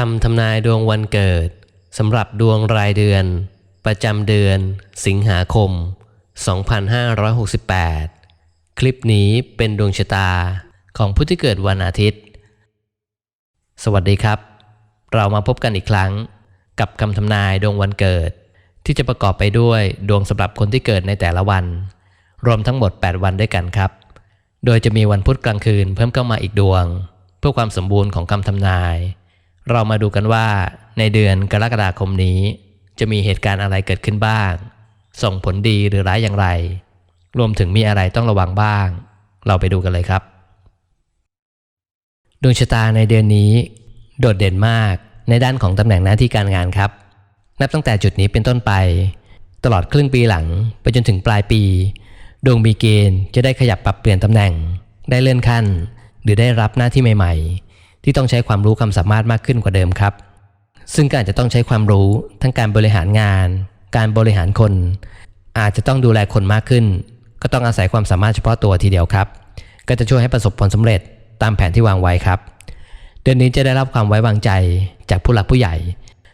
คำทำนายดวงวันเกิดสำหรับดวงรายเดือน ประจำเดือน สิงหาคม 2568 คลิปนี้เป็นดวงชะตาของผู้ที่เกิดวันอาทิตย์ สวัสดีครับ เรามาพบกันอีกครั้งกับคำทำนายดวงวันเกิด ที่จะประกอบไปด้วยดวงสำหรับคนที่เกิดในแต่ละวัน รวมทั้งหมด 8 วันด้วยกันครับ โดยจะมีวันพุธกลางคืนเพิ่มเข้ามาอีกดวง เพื่อความสมบูรณ์ของคำทำนาย เรามาดูกันว่าในเดือนกรกฎาคมนี้ จะมีเหตุการณ์อะไรเกิดขึ้นบ้าง ส่งผลดีหรือร้ายอย่างไร รวมถึงมีอะไรต้องระวังบ้าง เราไปดูกันเลยครับ ดวงชะตาในเดือนนี้ โดดเด่นมากในด้านของตำแหน่งหน้าที่การงานครับ นับตั้งแต่จุดนี้เป็นต้นไป ตลอดครึ่งปีหลังไปจนถึงปลายปี ดวงมีเกณฑ์จะได้ขยับปรับเปลี่ยนตำแหน่ง ได้เลื่อนขั้น หรือได้รับหน้าที่ใหม่ ๆ ที่ต้องใช้ความรู้ความสามารถมากขึ้นกว่าเดิมครับ ซึ่งก็อาจจะต้องใช้ความรู้ทั้งการบริหารงาน การบริหารคน อาจจะต้องดูแลคนมากขึ้น ก็ต้องอาศัยความสามารถเฉพาะตัวทีเดียวครับ ก็จะช่วยให้ประสบผลสำเร็จตามแผนที่วางไว้ครับ เดือนนี้จะได้รับความไว้วางใจจากผู้หลักผู้ใหญ่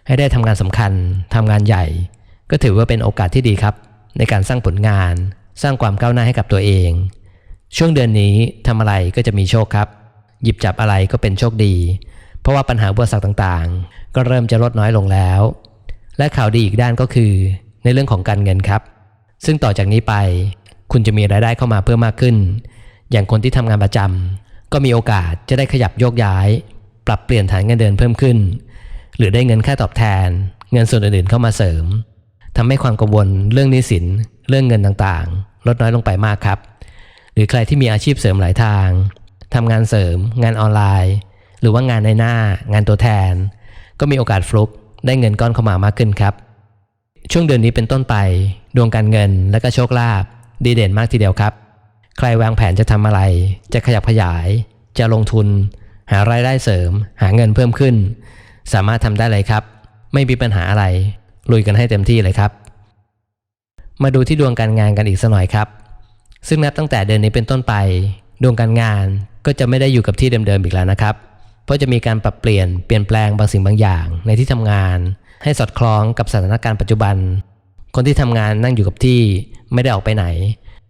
ให้ได้ทำงานสำคัญทำงานใหญ่ ก็ถือว่าเป็นโอกาสที่ดีครับ ในการสร้างผลงาน สร้างความก้าวหน้าให้กับตัวเอง ช่วงเดือนนี้ทำอะไรก็จะมีโชคครับ หยิบจับอะไรก็เป็นโชคดี เพราะว่าปัญหาอุปสรรคต่างๆ ก็เริ่มจะลดน้อยลงแล้ว และข่าวดีอีกด้านก็คือ ในเรื่องของการเงินครับ ซึ่งต่อจากนี้ไป คุณจะมีรายได้เข้ามาเพิ่มมากขึ้น อย่างคนที่ทำงานประจำก็มีโอกาสจะได้ขยับโยกย้าย ปรับเปลี่ยนฐานเงินเดือนเพิ่มขึ้น หรือได้เงินค่าตอบแทน เงินส่วนอื่นๆเข้ามาเสริมทำให้ความกังวลเรื่องนี้สิน เรื่องเงินต่างๆ ลดน้อยลงไปมากครับ หรือใครที่มีอาชีพเสริมหลายทาง ทำงานเสริม งานออนไลน์ หรือว่างานในหน้า งานตัวแทน ก็มีโอกาสฟลุกได้เงินก้อนเข้ามามากขึ้นครับ ช่วงเดือนนี้เป็นต้นไป ดวงการเงินและก็โชคลาภดีเด่นมากทีเดียวครับ ใครวางแผนจะทำอะไร จะขยับขยาย จะลงทุน หารายได้เสริม หาเงินเพิ่มขึ้น สามารถทำได้เลยครับ ไม่มีปัญหาอะไร ลุยกันให้เต็มที่เลยครับ มาดูที่ดวงการงานกันอีกสักหน่อยครับ ซึ่งนับตั้งแต่เดือนนี้เป็นต้นไป ดวงการงาน ก็จะไม่ได้อยู่กับที่เดิมๆอีกแล้วนะครับ เพราะจะมีการปรับเปลี่ยนเปลี่ยนแปลงบางสิ่งบางอย่าง ในที่ทำงาน ให้สอดคล้องกับสถานการณ์ปัจจุบัน คนที่ทำงานนั่งอยู่กับที่ไม่ได้ออกไปไหน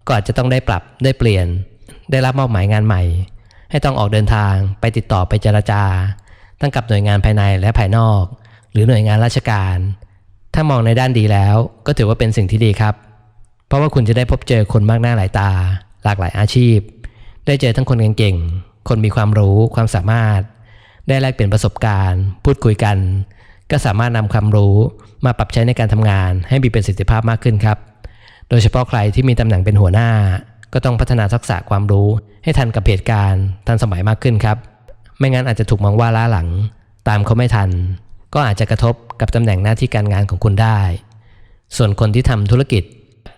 ก็อาจจะต้องได้ปรับได้เปลี่ยน ได้รับมอบหมายงานใหม่ ให้ต้องออกเดินทางไปติดต่อไปเจรจา ทั้งกับหน่วยงานภายในและภายนอก หรือหน่วยงานราชการ ถ้ามองในด้านดีแล้ว ก็ถือว่าเป็นสิ่งที่ดีครับ เพราะว่าคุณจะได้พบเจอคนมากหน้าหลายตา หลากหลายอาชีพ ได้เจอทั้งคนเก่งๆ คนมีความรู้ความสามารถ ได้แลกเปลี่ยนประสบการณ์ พูดคุยกัน ก็สามารถนำความรู้มาปรับใช้ในการทำงาน ให้มีประสิทธิภาพมากขึ้นครับ โดยเฉพาะใครที่มีตำแหน่งเป็นหัวหน้า ก็ต้องพัฒนาทักษะความรู้ ให้ทันกับเหตุการณ์ทันสมัยมากขึ้นครับ ไม่งั้นอาจจะถูกมองว่าล้าหลัง ตามเขาไม่ทัน ก็อาจจะกระทบกับตำแหน่งหน้าที่การงานของคุณได้ ส่วนคนที่ทำธุรกิจ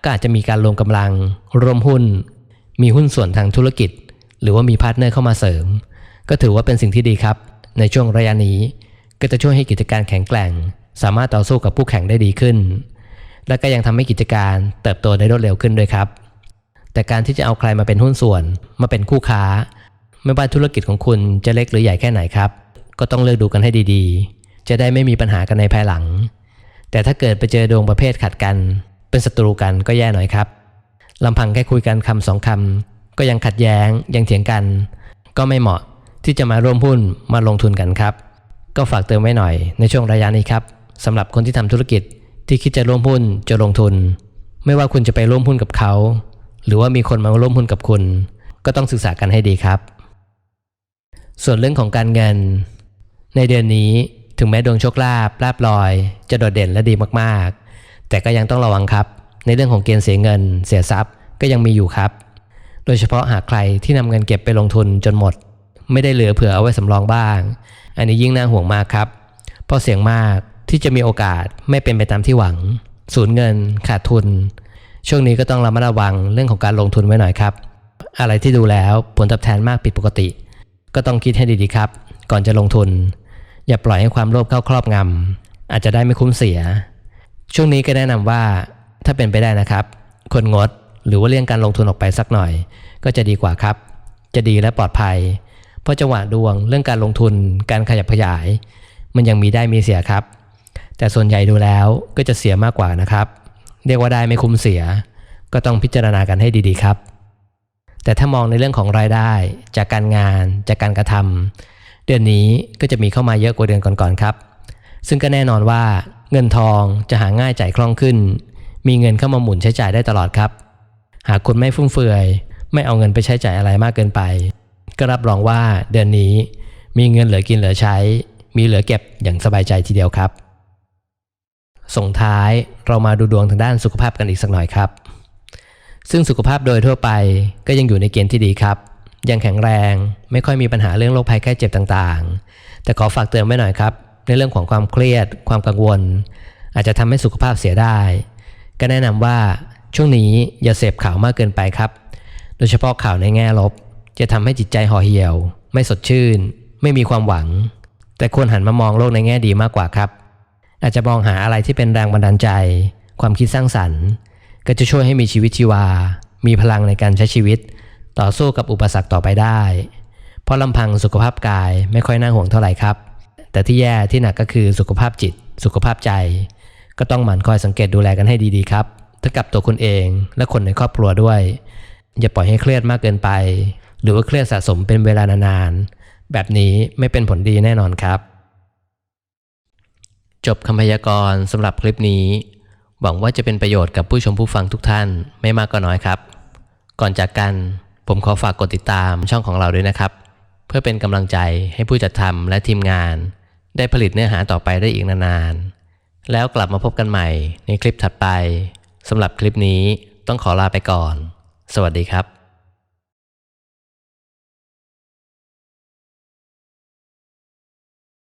ก็อาจจะมีการรวมกำลังรวมหุ้น มีหุ้นส่วนทางธุรกิจ หรือว่ามีพาร์ทเนอร์เข้ามาเสริม ก็ถือว่าเป็นสิ่งที่ดีครับ ในช่วงระยะนี้ ก็จะช่วยให้กิจการแข็งแกร่ง สามารถต่อสู้กับผู้แข่งได้ดีขึ้น และก็ยังทำให้กิจการเติบโตได้รวดเร็วขึ้นด้วยครับ แต่การที่จะเอาใครมาเป็นหุ้นส่วน มาเป็นคู่ค้า ไม่ว่าธุรกิจของคุณจะเล็กหรือใหญ่แค่ไหนครับ ก็ต้องเลือกดูกันให้ดีๆ จะได้ไม่มีปัญหากันในภายหลัง แต่ถ้าเกิดไปเจอดวงประเภทขัดกัน เป็นศัตรูกันก็แย่หน่อยครับลำพังแค่คุยกันคำสองคำ ก็ยังขัดแย้งยังเถียงกัน ก็ไม่เหมาะที่จะมาร่วมหุ้นมาลงทุนกันครับ ก็ฝากเตือนไว้หน่อยในช่วงระยะนี้ครับสำหรับคนที่ทำธุรกิจที่คิดจะร่วมหุ้นจะลงทุน ไม่ว่าคุณจะไปร่วมหุ้นกับเขา หรือว่ามีคนมาร่วมหุ้นกับคุณ ก็ต้องศึกษากันให้ดีครับ ส่วนเรื่องของการเงิน ในเดือนนี้ถึงแม้ดวงโชคลาภลาบลอย จะโดดเด่นและดีมากๆ แต่ก็ยังต้องระวังครับ ในเรื่องของเกณฑ์เสียเงิน เสียทรัพย์ก็ยังมีอยู่ครับ โดยเฉพาะหากใครที่นำเงินเก็บไปลงทุนจนหมด ไม่ได้เหลือเผื่อเอาไว้สำรองบ้าง อันนี้ยิ่งน่าห่วงมากครับ เพราะเสี่ยงมากที่จะมีโอกาสไม่เป็นไปตามที่หวัง สูญเงิน ขาดทุน ช่วงนี้ก็ต้องระมัดระวังเรื่องของการลงทุนไว้หน่อยครับ อะไรที่ดูแล้วผลตอบแทนมากผิดปกติ ก็ต้องคิดให้ดีๆครับ ก่อนจะลงทุน อย่าปล่อยให้ความโลภเข้าครอบงำอาจจะได้ไม่คุ้มเสีย ช่วงนี้ก็แนะนำว่าถ้าเป็นไปได้นะครับควรงด หรือว่าเลี่ยงการลงทุนออกไปสักหน่อย ก็จะดีกว่าครับ จะดีและปลอดภัย เพราะจังหวะดวงเรื่องการลงทุนการขยับขยาย มันยังมีได้มีเสียครับ แต่ส่วนใหญ่ดูแล้วก็จะเสียมากกว่านะครับ เรียกว่าได้ไม่คุ้มเสีย ก็ต้องพิจารณากันให้ดีๆครับ แต่ถ้ามองในเรื่องของรายได้ จากการงานจากการกระทำเดือนนี้ก็จะมีเข้ามาเยอะกว่าเดือนก่อนๆครับซึ่งก็แน่นอนว่าเงินทองจะหาง่ายจ่ายคล่องขึ้น มีเงินเข้ามาหมุนใช้จ่ายได้ตลอดครับ หากคุณไม่ฟุ่มเฟือย ไม่เอาเงินไปใช้จ่ายอะไรมากเกินไป ก็รับรองว่าเดือนนี้มีเงินเหลือกินเหลือใช้ มีเหลือเก็บอย่างสบายใจทีเดียวครับ ส่งท้ายเรามาดูดวงทางด้านสุขภาพกันอีกสักหน่อยครับ ซึ่งสุขภาพโดยทั่วไปก็ยังอยู่ในเกณฑ์ที่ดีครับ ยังแข็งแรงไม่ค่อยมีปัญหาเรื่องโรคภัยไข้เจ็บต่างๆ แต่ขอฝากเตือนไว้หน่อยครับในเรื่องของความเครียด ความกังวล อาจจะทำให้สุขภาพเสียได้ ก็แนะนำว่า ช่วงนี้อย่าเสพข่าวมากเกินไปครับ โดยเฉพาะข่าวในแง่ลบ จะทำให้จิตใจห่อเหี่ยว ไม่สดชื่น ไม่มีความหวัง แต่ควรหันมามองโลกในแง่ดีมากกว่าครับ อาจจะมองหาอะไรที่เป็นแรงบันดาลใจ ความคิดสร้างสรรค์ ก็จะช่วยให้มีชีวิตชีวา มีพลังในการใช้ชีวิต ต่อสู้กับอุปสรรคต่อไปได้ เพราะลำพังสุขภาพกายไม่ค่อยน่าห่วงเท่าไหร่ครับ แต่ที่แย่ที่หนักก็คือสุขภาพจิต สุขภาพใจ ก็ต้องหมั่นคอยสังเกตดูแลกันให้ดีๆครับ ทั้งกับตัวคุณเองและคนในครอบครัวด้วย อย่าปล่อยให้เครียดมากเกินไป หรือว่าเครียดสะสมเป็นเวลานานๆ แบบนี้ไม่เป็นผลดีแน่นอนครับ จบคำพยากรณ์สำหรับคลิปนี้ หวังว่าจะเป็นประโยชน์กับผู้ชมผู้ฟังทุกท่านไม่มากก็น้อยครับ ก่อนจากกันผมขอฝากกดติดตามช่องของเราด้วยนะครับ เพื่อเป็นกำลังใจให้ผู้จัดทำและทีมงาน ได้ผลิตเนื้อหาต่อไปได้อีกนานๆแล้วกลับมาพบกันใหม่ในคลิปถัดไป สำหรับคลิปนี้ต้องขอลาไปก่อน สวัสดีครับ